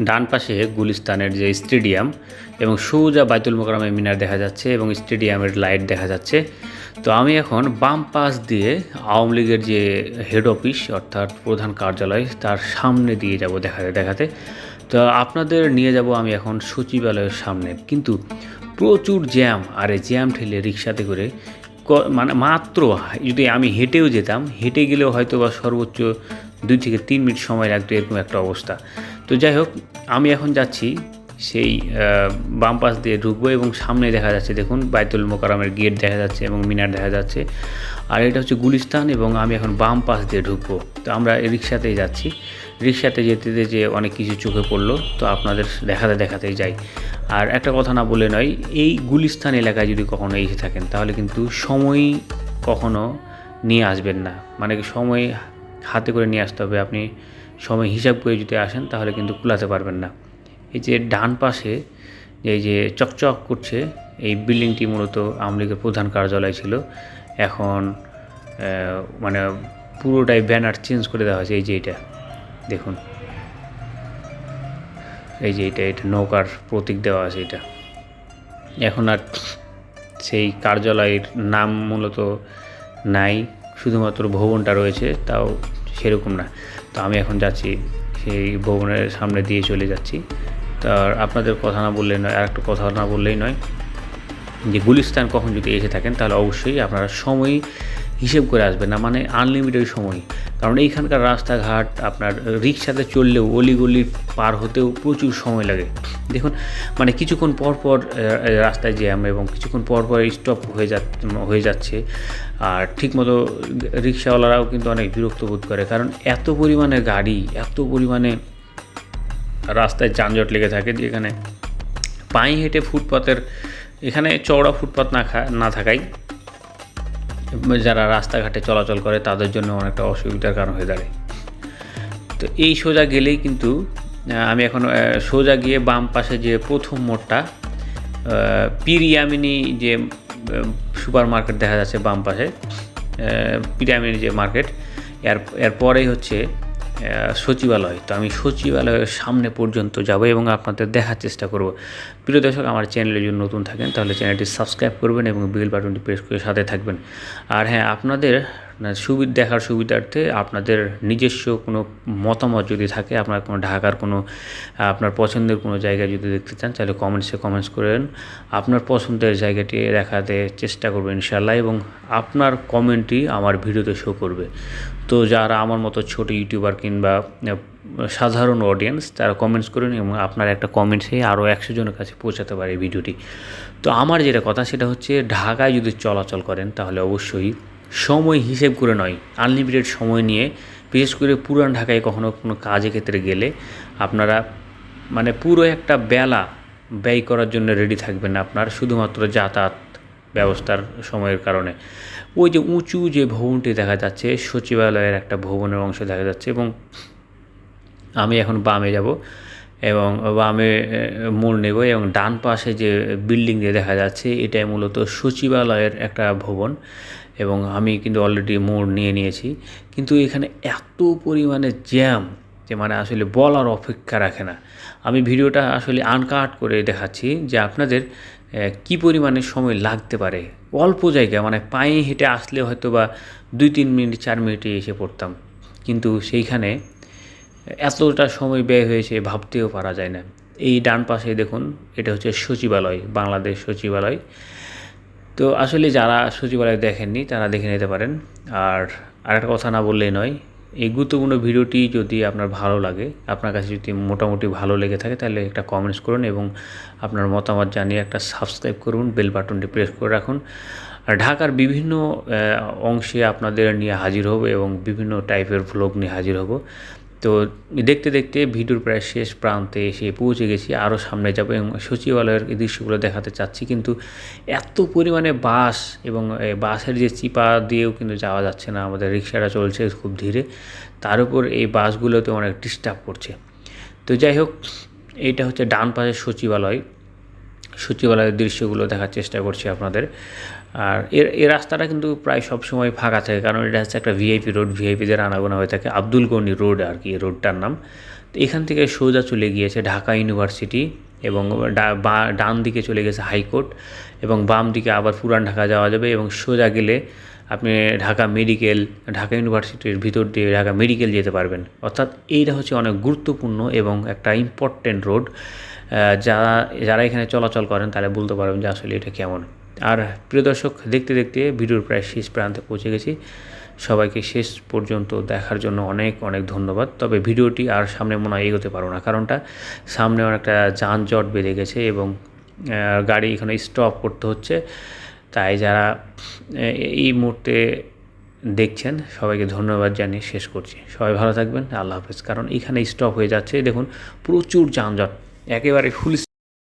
ডান পাশে গুলিস্তানের যে স্টেডিয়াম এবং সোজা বাইতুল মোকারমে মিনার দেখা যাচ্ছে এবং স্টেডিয়ামের লাইট দেখা যাচ্ছে। তো আমি এখন বাম পাশ দিয়ে আওয়ামী লীগের যে হেড অফিস অর্থাৎ প্রধান কার্যালয়, তার সামনে দিয়ে যাব দেখাতে দেখাতে। তো আপনাদের নিয়ে যাব আমি এখন সচিবালয়ের সামনে। কিন্তু প্রচুর জ্যাম, আর এই জ্যাম ঠেলে রিক্সাতে করে মানে মাত্র যদি আমি হেঁটেও যেতাম, হেঁটে গেলেও হয়তো বা সর্বোচ্চ দুই থেকে তিন মিনিট সময় লাগতো, এরকম একটা অবস্থা। তো যাই হোক, আমি এখন যাচ্ছি সেই বাম পাশ দিয়ে ঢুকবো এবং সামনে দেখা যাচ্ছে, দেখুন, বাইতুল মোকারমের গেট দেখা যাচ্ছে এবং মিনার দেখা যাচ্ছে। আর এটা হচ্ছে গুলিস্তান এবং আমি এখন বাম পাশ দিয়ে ঢুকবো। তো আমরা রিক্সাতেই যাচ্ছি। রিক্সাতে যেতে যেতে যে অনেক কিছু চোখে পড়ল, তো আপনাদের দেখাতে দেখাতেই যাই। আর একটা কথা না বলে নয়, এই গুলিস্তান এলাকায় যদি কখনো এসে থাকেন, তাহলে কিন্তু সময় কখনো নিয়ে আসবেন না। মানে সময় হাতে করে নিয়ে আসতে হবে। আপনি সময় হিসাব করে যদি আসেন, তাহলে কিন্তু কুলাতে পারবেন না। এই যে ডান পাশে এই যে চকচক করছে, এই বিল্ডিংটি মূলত আওয়ামী লীগের প্রধান কার্যালয় ছিল। এখন মানে পুরোটাই ব্যানার চেঞ্জ করে দেওয়া হয়েছে। এই যে এটা, দেখুন। এই যে এটা এটা নৌকার প্রতীক দেওয়া আছে এটা। এখন আর সেই কার্যালয়ের নাম মূলত নাই। শুধুমাত্র ভবনটা রয়েছে, তাও সেরকম না। তো আমি এখন যাচ্ছি, সেই ভবনের সামনে দিয়ে চলে যাচ্ছি। তার আপনাদের কথা না বললেই নয়, আর একটা কথা না বললেই নয় যে গুলিস্তান কখন যদি এসে থাকেন, তাহলে অবশ্যই আপনারা সময় হিসেব করে আসবে না মানে আনলিমিটেড সময়। কারণ এইখানকার রাস্তাঘাট, আপনার রিক্সাতে চললেও অলিগলি পার হতেও প্রচুর সময় লাগে। দেখুন মানে কিছুক্ষণ পর পর রাস্তায় জ্যাম এবং কিছুক্ষণ পর পর স্টপ হয়ে যা হয়ে যাচ্ছে। আর ঠিকমতো রিক্সাওয়ালারাও কিন্তু অনেক বিরক্ত বোধ করে। কারণ এত পরিমাণে গাড়ি, এত পরিমাণে রাস্তায় যানজট লেগে থাকে যেখানে পায়ে হেঁটে ফুটপাতের, এখানে চওড়া ফুটপাত না খা, না থাকায় যারা রাস্তাঘাটে চলাচল করে, তাদের জন্য অনেকটা অসুবিধার কারণ হয়ে দাঁড়ায়। তো এই সোজা গেলেই কিন্তু আমি এখন সোজা গিয়ে বাম পাশে যে প্রথম মোড়টা পিরিয়ামিনি যে সুপার মার্কেট দেখা যাচ্ছে বাম পাশে পিরিয়ামিনি যে মার্কেট, এর এরপরেই হচ্ছে সচিবালয়। তো আমি সচিবালয়ের সামনে পর্যন্ত যাব এবং আপনাদের দেখার চেষ্টা করব। প্রিয় দর্শক, আমার চ্যানেলে যদি নতুন থাকেন, তাহলে চ্যানেলটি সাবস্ক্রাইব করবেন এবং বেল বাটনটি প্রেস করে সাথে থাকবেন। আর হ্যাঁ আপনাদের সুবিধা দেখার সুবিধার্থে আপনাদের নিজস্ব কোনো মতামত যদি থাকে, আপনার কোনো ঢাকার কোনো, আপনার পছন্দের কোনো জায়গা যদি দেখতে চান, তাহলে কমেন্টসে কমেন্টস করেন। আপনার পছন্দের জায়গাটি দেখাতে চেষ্টা করবেন ইনশাল্লাহ এবং আপনার কমেন্টই আমার ভিডিওতে শো করবে। তো যারা আমার মতো ছোট ইউটিউবার কিংবা সাধারণ অডিয়েন্স তারা কমেন্টস করুন এবং আপনার একটা কমেন্টসে আরও একশো জনের কাছে পৌঁছাতে পারে ভিডিওটি। তো আমার যেটা কথা সেটা হচ্ছে, ঢাকায় যদি চলাচল করেন, তাহলে অবশ্যই সময় হিসেব করে নয় আনলিমিটেড সময় নিয়ে, বিশেষ করে পুরান ঢাকায় কখনো কোনো কাজের ক্ষেত্রে গেলে আপনারা মানে পুরো একটা বেলা ব্যয় করার জন্য রেডি থাকবেন আপনার শুধুমাত্র যাতায়াত ব্যবস্থার সময়ের কারণে। ওই যে উঁচু যে ভবনটি দেখা যাচ্ছে, সচিবালয়ের একটা ভবনের অংশ দেখা যাচ্ছে এবং আমি এখন বামে যাব। এবং বামে এ, মোড় নেব এবং ডান পাশে যে বিল্ডিং দেখা যাচ্ছে এটাই মূলত সচিবালয়ের একটা ভবন এবং আমি কিন্তু অলরেডি মোড় নিয়ে নিয়েছি। কিন্তু এখানে এত পরিমাণে জ্যাম যে মানে আসলে বলার অপেক্ষা রাখে না। আমি ভিডিওটা আসলে আনকাট করে দেখাচ্ছি যে আপনাদের কি পরিমাণে সময় লাগতে পারে। অল্প জায়গা মানে পায়ে হেঁটে আসলে হয়তো বা দুই তিন মিনিট চার মিনিটে এসে পড়তাম। কিন্তু সেইখানে এতটা সময় ব্যয় হয়েছে ভাবতেও পারা যায় না। এই ডান পাশে দেখুন, এটা হচ্ছে সচিবালয়, বাংলাদেশ সচিবালয়। তো আসলে যারা সচিবালয় দেখেননি, তারা দেখে নিতে পারেন। আর আরেকটা কথা না বললেই নয়, এই গুরুত্বপূর্ণ ভিডিওটি যদি আপনার ভালো লাগে, আপনার কাছে যদি মোটামুটি ভালো লেগে থাকে, তাহলে একটা কমেন্টস করুন এবং আপনার মতামত জানিয়ে একটা সাবস্ক্রাইব করুন বেল বাটনটি প্রেস করে রাখুন। আর ঢাকার বিভিন্ন অংশে আপনাদের নিয়ে হাজির হব এবং বিভিন্ন টাইপের ভ্লগ নিয়ে হাজির হব। তো দেখতে দেখতে ভিডিওর প্রায় শেষ প্রান্তে এসে পৌঁছে গেছি আরও সামনে যাব এবং সচিবালয়ের দৃশ্যগুলো দেখাতে চাচ্ছি। কিন্তু এত পরিমাণে বাস এবং বাসের যে চিপা দিয়েও কিন্তু যাওয়া যাচ্ছে না, আমাদের রিক্সাটা চলছে খুব ধীরে, তার উপর এই বাসগুলোতে অনেক ডিস্টার্ব করছে। তো যাই হোক, এইটা হচ্ছে ডান পাশের সচিবালয়। সচিবালয়ের দৃশ্যগুলো দেখার চেষ্টা করছি আপনাদের। আর এর এই রাস্তাটা কিন্তু প্রায় সব সময় ফাঁকা থাকে, কারণ এটা হচ্ছে একটা ভিআইপি রোড ভিআইপিদের আনাগোনা হয়ে থাকে আব্দুল গনি রোড আর কি রোডটার নাম। তো এখান থেকে সোজা চলে গিয়েছে ঢাকা ইউনিভার্সিটি এবং ডান দিকে চলে গেছে হাইকোর্ট এবং বাম দিকে আবার পুরান ঢাকা যাওয়া যাবে এবং সোজা গেলে আপনি ঢাকা মেডিকেল, ঢাকা ইউনিভার্সিটির ভিতর দিয়ে ঢাকা মেডিকেল যেতে পারবেন। অর্থাৎ এইটা হচ্ছে অনেক গুরুত্বপূর্ণ এবং একটা ইম্পর্টেন্ট রোড যারা যারা এখানে চলাচল করেন তারা বলতে পারবেন যে আসলে এটা কেমন। আর প্রিয় দর্শক, দেখতে দেখতে ভিডিওর প্রায় শেষ প্রান্তে পৌঁছে গেছি। সবাইকে শেষ পর্যন্ত দেখার জন্য অনেক অনেক ধন্যবাদ। তবে ভিডিওটি আর সামনে মনে হয় এগোতে পারব না, কারণটা সামনে অনেকটা যানজট বেড়ে গেছে এবং গাড়ি এখানে স্টপ করতে হচ্ছে। তাই যারা এই মুহূর্তে দেখছেন, সবাইকে ধন্যবাদ জানিয়ে শেষ করছি। সবাই ভালো থাকবেন, আল্লাহ হাফেজ। কারণ এখানে স্টপ হয়ে যাচ্ছে। দেখুন, প্রচুর যানজট। একেবারে ফুল